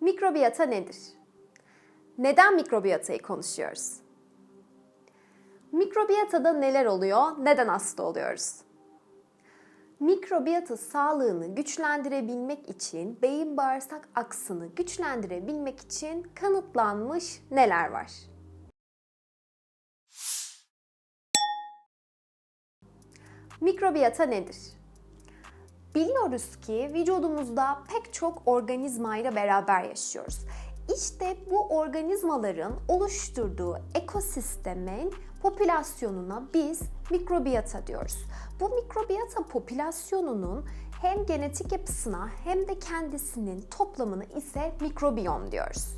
Mikrobiyata nedir? Neden mikrobiyatayı konuşuyoruz? Mikrobiyatada neler oluyor? Neden hasta oluyoruz? Mikrobiyata sağlığını güçlendirebilmek için, beyin bağırsak aksını güçlendirebilmek için kanıtlanmış neler var? Mikrobiyata nedir? Biliyoruz ki vücudumuzda pek çok organizmayla beraber yaşıyoruz. İşte bu organizmaların oluşturduğu ekosistemin popülasyonuna biz mikrobiyata diyoruz. Bu mikrobiyata popülasyonunun hem genetik yapısına hem de kendisinin toplamını ise mikrobiyom diyoruz.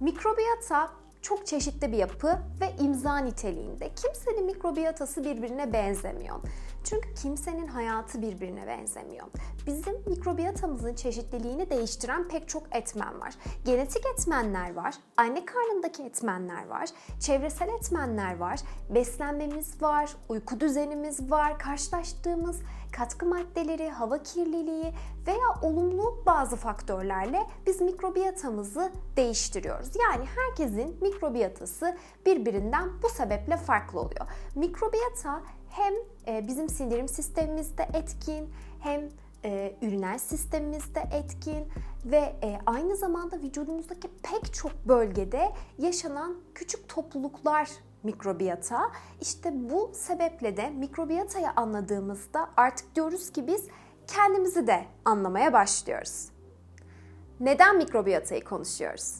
Mikrobiyata çok çeşitli bir yapı ve imza niteliğinde. Kimsenin mikrobiyatası birbirine benzemiyor. Çünkü kimsenin hayatı birbirine benzemiyor. Bizim mikrobiyatamızın çeşitliliğini değiştiren pek çok etmen var. Genetik etmenler var, anne karnındaki etmenler var, çevresel etmenler var, beslenmemiz var, uyku düzenimiz var, karşılaştığımız katkı maddeleri, hava kirliliği veya olumlu bazı faktörlerle biz mikrobiyatamızı değiştiriyoruz. Yani herkesin mikrobiyatası birbirinden bu sebeple farklı oluyor. Mikrobiyata hem e, bizim sindirim sistemimizde etkin hem e, üriner sistemimizde etkin ve e, aynı zamanda vücudumuzdaki pek çok bölgede yaşanan küçük topluluklar mikrobiyata. İşte bu sebeple de mikrobiyatayı anladığımızda artık diyoruz ki biz kendimizi de anlamaya başlıyoruz. Neden mikrobiyatayı konuşuyoruz?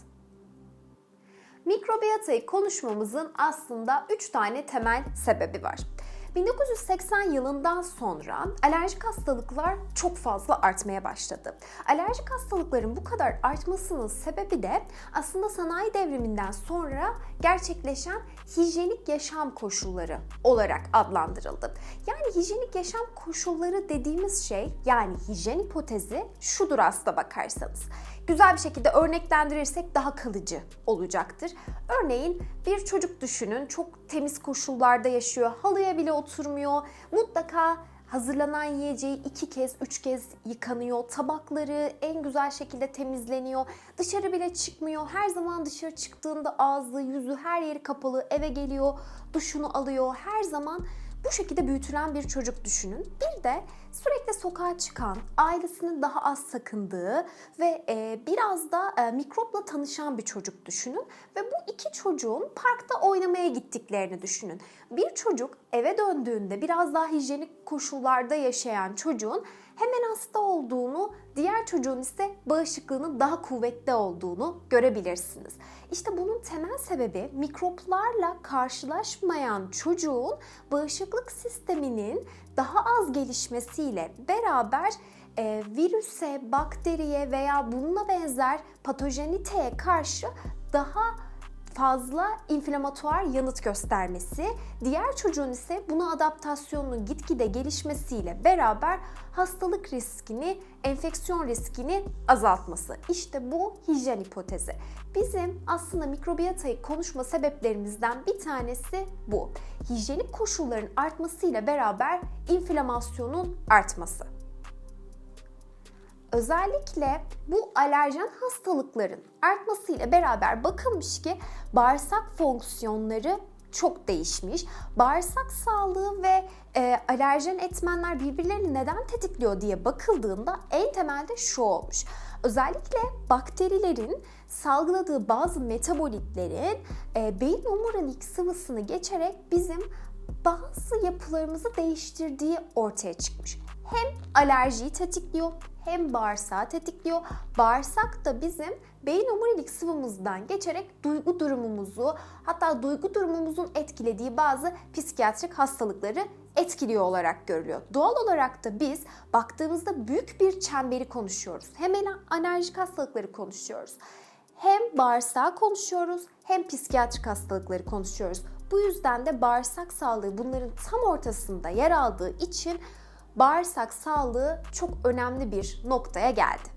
Mikrobiyatayı konuşmamızın aslında 3 tane temel sebebi var. 1980 yılından sonra alerjik hastalıklar çok fazla artmaya başladı. Alerjik hastalıkların bu kadar artmasının sebebi de aslında sanayi devriminden sonra gerçekleşen hijyenik yaşam koşulları olarak adlandırıldı. Yani hijyenik yaşam koşulları dediğimiz şey yani hijyen hipotezi şudur aslında bakarsanız güzel bir şekilde örneklendirirsek daha kalıcı olacaktır. Örneğin bir çocuk düşünün çok temiz koşullarda yaşıyor, halıya bile oturmuyor, mutlaka hazırlanan yiyeceği iki kez, üç kez yıkanıyor. Tabakları en güzel şekilde temizleniyor. Dışarı bile çıkmıyor. Her zaman dışarı çıktığında ağzı, yüzü, her yeri kapalı. Eve geliyor, duşunu alıyor. Her zaman bu şekilde büyütülen bir çocuk düşünün. Bir de sürekli sokağa çıkan, ailesinin daha az sakındığı ve e, biraz da e, mikropla tanışan bir çocuk düşünün. Ve bu iki çocuğun parkta oynamaya gittiklerini düşünün. Bir çocuk eve döndüğünde biraz daha hijyenik koşullarda yaşayan çocuğun hemen hasta olduğunu, diğer çocuğun ise bağışıklığının daha kuvvetli olduğunu görebilirsiniz. İşte bunun temel sebebi mikroplarla karşılaşmayan çocuğun bağışıklık sisteminin daha az gelişmesiyle beraber e, virüse, bakteriye veya bununla benzer patojeniteye karşı daha fazla inflamatuar yanıt göstermesi, diğer çocuğun ise buna adaptasyonunun gitgide gelişmesiyle beraber hastalık riskini, enfeksiyon riskini azaltması. İşte bu hijyen hipotezi. Bizim aslında mikrobiyatayı konuşma sebeplerimizden bir tanesi bu. Hijyenik koşulların artmasıyla beraber inflamasyonun artması. Özellikle bu alerjen hastalıkların artmasıyla beraber bakılmış ki bağırsak fonksiyonları çok değişmiş. Bağırsak sağlığı ve e, alerjen etmenler birbirlerini neden tetikliyor diye bakıldığında en temelde şu olmuş. Özellikle bakterilerin salgıladığı bazı metabolitlerin e, beyin omurilik sıvısını geçerek bizim bazı yapılarımızı değiştirdiği ortaya çıkmış. Hem alerjiyi tetikliyor hem bağırsağı tetikliyor. Bağırsak da bizim beyin omurilik sıvımızdan geçerek duygu durumumuzu hatta duygu durumumuzun etkilediği bazı psikiyatrik hastalıkları etkiliyor olarak görülüyor. Doğal olarak da biz baktığımızda büyük bir çemberi konuşuyoruz. Hem alerjik hastalıkları konuşuyoruz. Hem bağırsağı konuşuyoruz hem psikiyatrik hastalıkları konuşuyoruz. Bu yüzden de bağırsak sağlığı bunların tam ortasında yer aldığı için bağırsak sağlığı çok önemli bir noktaya geldi.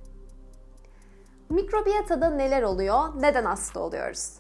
Mikrobiyatada neler oluyor? Neden hasta oluyoruz?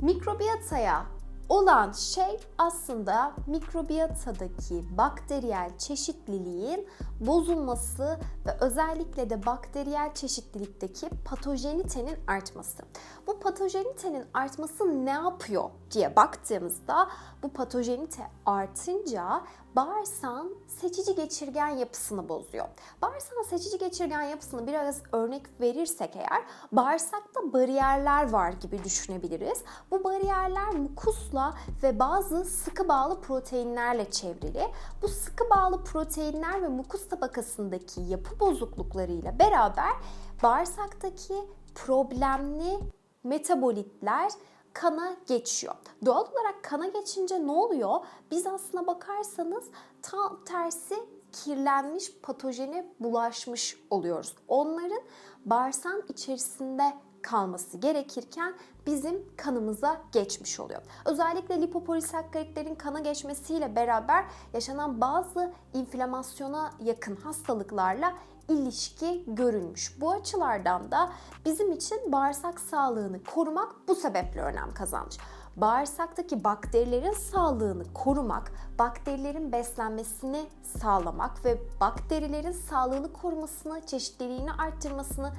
Mikrobiyataya olan şey aslında mikrobiyatadaki bakteriyel çeşitliliğin bozulması ve özellikle de bakteriyel çeşitlilikteki patojenitenin artması. Bu patojenitenin artması ne yapıyor diye baktığımızda bu patojenite artınca bağırsağın seçici geçirgen yapısını bozuyor. Bağırsağın seçici geçirgen yapısını biraz örnek verirsek eğer bağırsakta bariyerler var gibi düşünebiliriz. Bu bariyerler mukusla ve bazı sıkı bağlı proteinlerle çevrili. Bu sıkı bağlı proteinler ve mukus tabakasındaki yapı bozukluklarıyla beraber bağırsaktaki problemli metabolitler kana geçiyor. Doğal olarak kana geçince ne oluyor? Biz aslına bakarsanız tam tersi kirlenmiş, patojene bulaşmış oluyoruz. Onların bağırsağın içerisinde kalması gerekirken bizim kanımıza geçmiş oluyor. Özellikle lipopolisakkaritlerin kana geçmesiyle beraber yaşanan bazı inflamasyona yakın hastalıklarla ilişki görülmüş. Bu açılardan da bizim için bağırsak sağlığını korumak bu sebeple önem kazanmış. Bağırsaktaki bakterilerin sağlığını korumak, bakterilerin beslenmesini sağlamak ve bakterilerin sağlığını korumasını, çeşitliliğini arttırmasını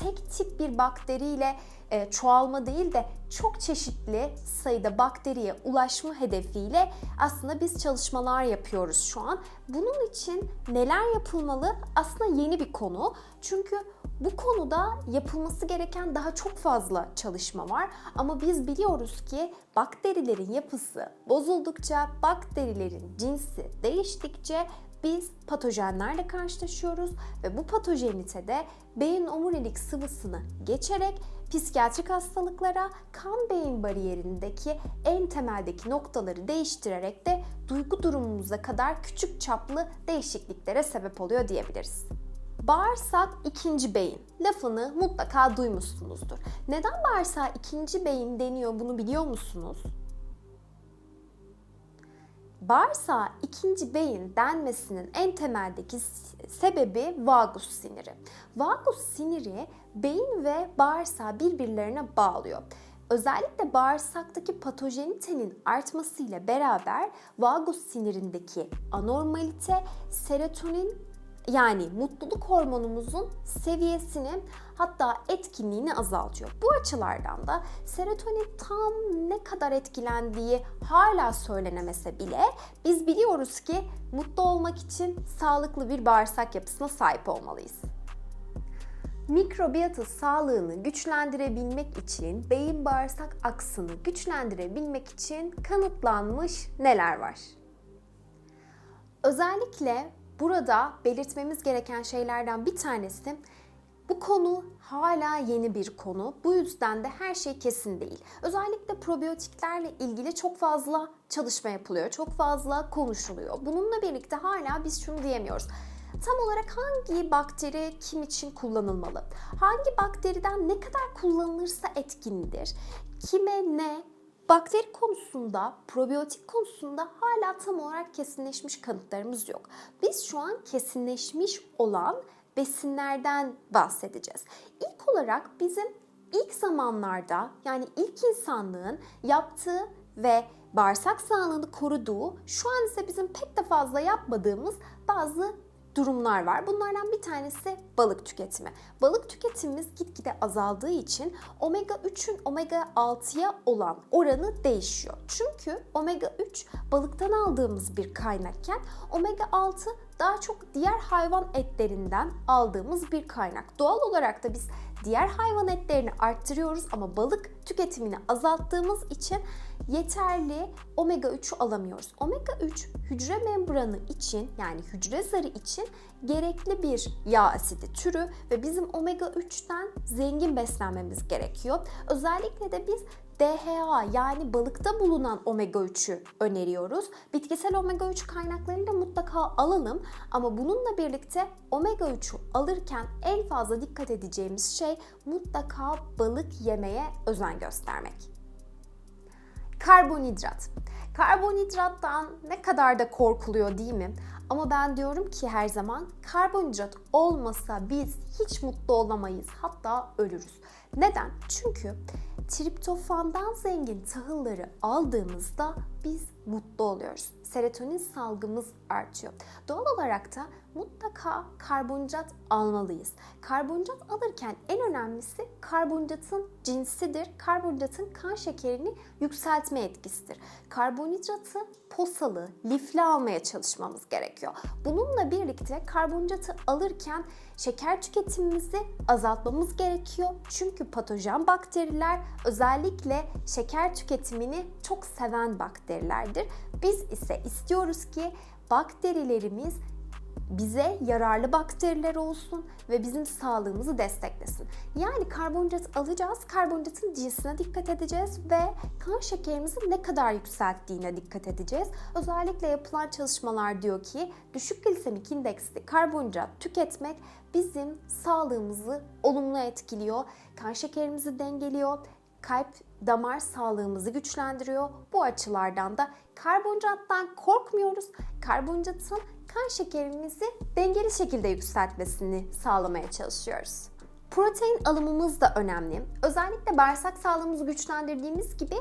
tek tip bir bakteriyle e, çoğalma değil de çok çeşitli sayıda bakteriye ulaşma hedefiyle aslında biz çalışmalar yapıyoruz şu an. Bunun için neler yapılmalı aslında yeni bir konu. Çünkü bu konuda yapılması gereken daha çok fazla çalışma var ama biz biliyoruz ki bakterilerin yapısı bozuldukça, bakterilerin cinsi değiştikçe biz patojenlerle karşılaşıyoruz ve bu patojenitede beyin omurilik sıvısını geçerek psikiyatrik hastalıklara, kan beyin bariyerindeki en temeldeki noktaları değiştirerek de duygu durumumuza kadar küçük çaplı değişikliklere sebep oluyor diyebiliriz. Bağırsak ikinci beyin lafını mutlaka duymuşsunuzdur. Neden bağırsağa ikinci beyin deniyor bunu biliyor musunuz? Bağırsağa ikinci beyin denmesinin en temeldeki sebebi vagus siniri. Vagus siniri beyin ve bağırsağı birbirlerine bağlıyor. Özellikle bağırsaktaki patojenitenin artmasıyla beraber vagus sinirindeki anormalite serotonin yani mutluluk hormonumuzun seviyesini hatta etkinliğini azaltıyor. Bu açılardan da serotonin tam ne kadar etkilendiği hala söylenemese bile biz biliyoruz ki mutlu olmak için sağlıklı bir bağırsak yapısına sahip olmalıyız. Mikrobiyata sağlığını güçlendirebilmek için, beyin bağırsak aksını güçlendirebilmek için kanıtlanmış neler var? Özellikle Burada belirtmemiz gereken şeylerden bir tanesi bu konu hala yeni bir konu. Bu yüzden de her şey kesin değil. Özellikle probiyotiklerle ilgili çok fazla çalışma yapılıyor. Çok fazla konuşuluyor. Bununla birlikte hala biz şunu diyemiyoruz. Tam olarak hangi bakteri kim için kullanılmalı? Hangi bakteriden ne kadar kullanılırsa etkindir? Kime ne Bakteri konusunda, probiyotik konusunda hala tam olarak kesinleşmiş kanıtlarımız yok. Biz şu an kesinleşmiş olan besinlerden bahsedeceğiz. İlk olarak bizim ilk zamanlarda yani ilk insanlığın yaptığı ve bağırsak sağlığını koruduğu, şu an ise bizim pek de fazla yapmadığımız bazı durumlar var. Bunlardan bir tanesi balık tüketimi. Balık tüketimimiz gitgide azaldığı için omega 3'ün omega 6'ya olan oranı değişiyor. Çünkü omega 3 balıktan aldığımız bir kaynakken omega 6 daha çok diğer hayvan etlerinden aldığımız bir kaynak. Doğal olarak da biz diğer hayvan etlerini arttırıyoruz ama balık tüketimini azalttığımız için yeterli omega 3'ü alamıyoruz. Omega 3 hücre membranı için yani hücre zarı için gerekli bir yağ asidi türü ve bizim omega 3'ten zengin beslenmemiz gerekiyor. Özellikle de biz DHA yani balıkta bulunan omega 3'ü öneriyoruz. Bitkisel omega 3 kaynaklarını da mutlaka alalım ama bununla birlikte omega 3'ü alırken en fazla dikkat edeceğimiz şey mutlaka balık yemeye özen göstermek. Karbonhidrat. Karbonhidrattan ne kadar da korkuluyor değil mi? Ama ben diyorum ki her zaman karbonhidrat olmasa biz hiç mutlu olamayız. Hatta ölürüz. Neden? Çünkü Triptofandan zengin tahılları aldığımızda biz mutlu oluyoruz. Serotonin salgımız artıyor. Doğal olarak da mutlaka karbonhidrat almalıyız. Karbonhidrat alırken en önemlisi karbonhidratın cinsidir. Karbonhidratın kan şekerini yükseltme etkisidir. Karbonhidratı posalı, lifli almaya çalışmamız gerekiyor. Bununla birlikte karbonhidratı alırken şeker tüketimimizi azaltmamız gerekiyor. Çünkü patojen bakteriler özellikle şeker tüketimini çok seven bakterilerdir. Biz ise istiyoruz ki bakterilerimiz bize yararlı bakteriler olsun ve bizim sağlığımızı desteklesin. Yani karbonhidrat alacağız, karbonhidratın cinsine dikkat edeceğiz ve kan şekerimizi ne kadar yükselttiğine dikkat edeceğiz. Özellikle yapılan çalışmalar diyor ki düşük glisemik indeksli karbonhidrat tüketmek bizim sağlığımızı olumlu etkiliyor. Kan şekerimizi dengeliyor, kalp damar sağlığımızı güçlendiriyor. Bu açılardan da karbonhidrattan korkmuyoruz. Karbonhidratın kan şekerimizi dengeli şekilde yükseltmesini sağlamaya çalışıyoruz. Protein alımımız da önemli. Özellikle bağırsak sağlığımızı güçlendirdiğimiz gibi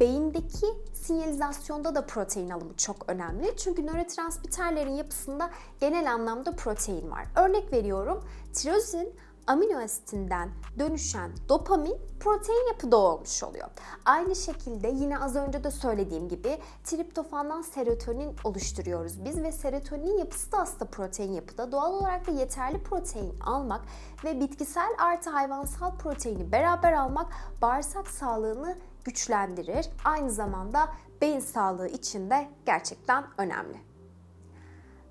beyindeki sinyalizasyonda da protein alımı çok önemli. Çünkü nörotransmitterlerin yapısında genel anlamda protein var. Örnek veriyorum, tirozin amino asitinden dönüşen dopamin protein yapıda olmuş oluyor. Aynı şekilde yine az önce de söylediğim gibi triptofandan serotonin oluşturuyoruz biz ve serotonin yapısı da aslında protein yapıda. Doğal olarak da yeterli protein almak ve bitkisel artı hayvansal proteini beraber almak bağırsak sağlığını güçlendirir. Aynı zamanda beyin sağlığı için de gerçekten önemli.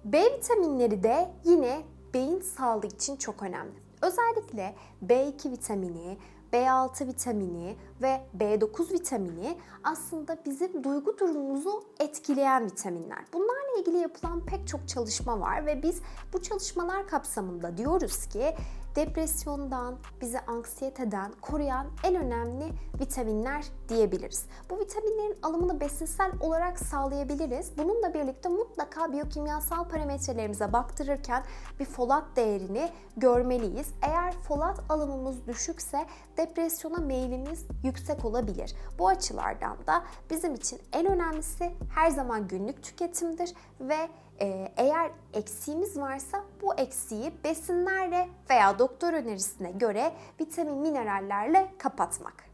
B vitaminleri de yine beyin sağlığı için çok önemli. Özellikle B2 vitamini, B6 vitamini ve B9 vitamini aslında bizim duygu durumumuzu etkileyen vitaminler. Bunlarla ilgili yapılan pek çok çalışma var ve biz bu çalışmalar kapsamında diyoruz ki depresyondan, bizi anksiyeteden koruyan en önemli vitaminler diyebiliriz. Bu vitaminlerin alımını besinsel olarak sağlayabiliriz. Bununla birlikte mutlaka biyokimyasal parametrelerimize baktırırken bir folat değerini görmeliyiz. Eğer folat alımımız düşükse depresyona meylimiz yüksek olabilir. Bu açılardan da bizim için en önemlisi her zaman günlük tüketimdir ve e, eğer eksiğimiz varsa bu eksiği besinlerle veya doktor önerisine göre vitamin minerallerle kapatmak.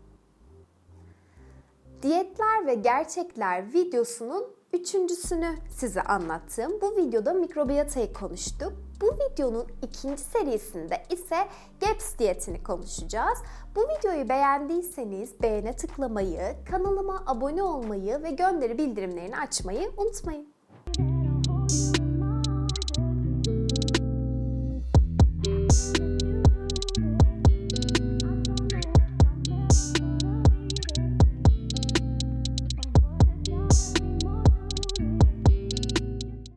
Diyetler ve gerçekler videosunun üçüncüsünü size anlattım. Bu videoda mikrobiyatayı konuştuk. Bu videonun ikinci serisinde ise GAPS diyetini konuşacağız. Bu videoyu beğendiyseniz beğene tıklamayı, kanalıma abone olmayı ve gönderi bildirimlerini açmayı unutmayın.